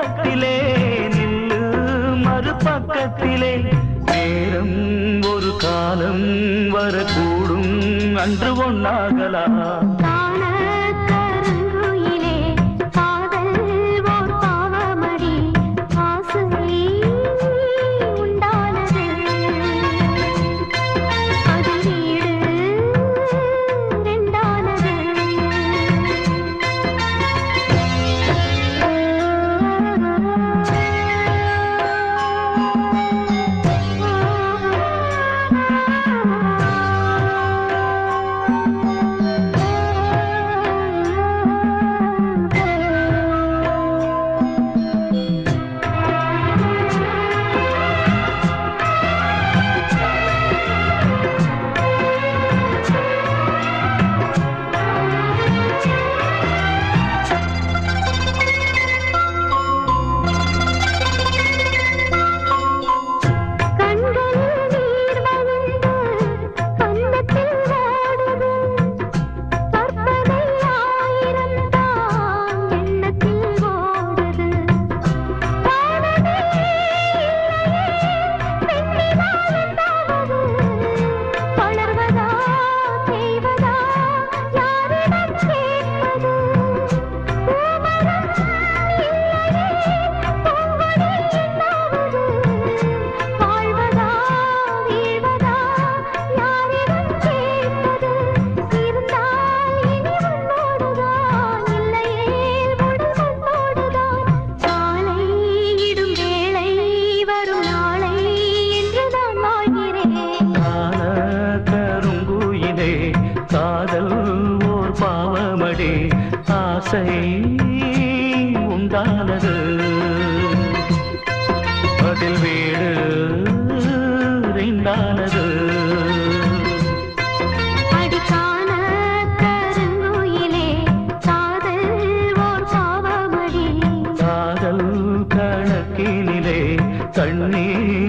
பக்கத்திலே நில்லு மறுபக்கத்திலே நேரம் ஒரு காலம் வரக்கூடும். அன்று ஒன்றாகலாம் ஆசை உண்டானது. அதில் வீடு ரெண்டானது கண்ணீர்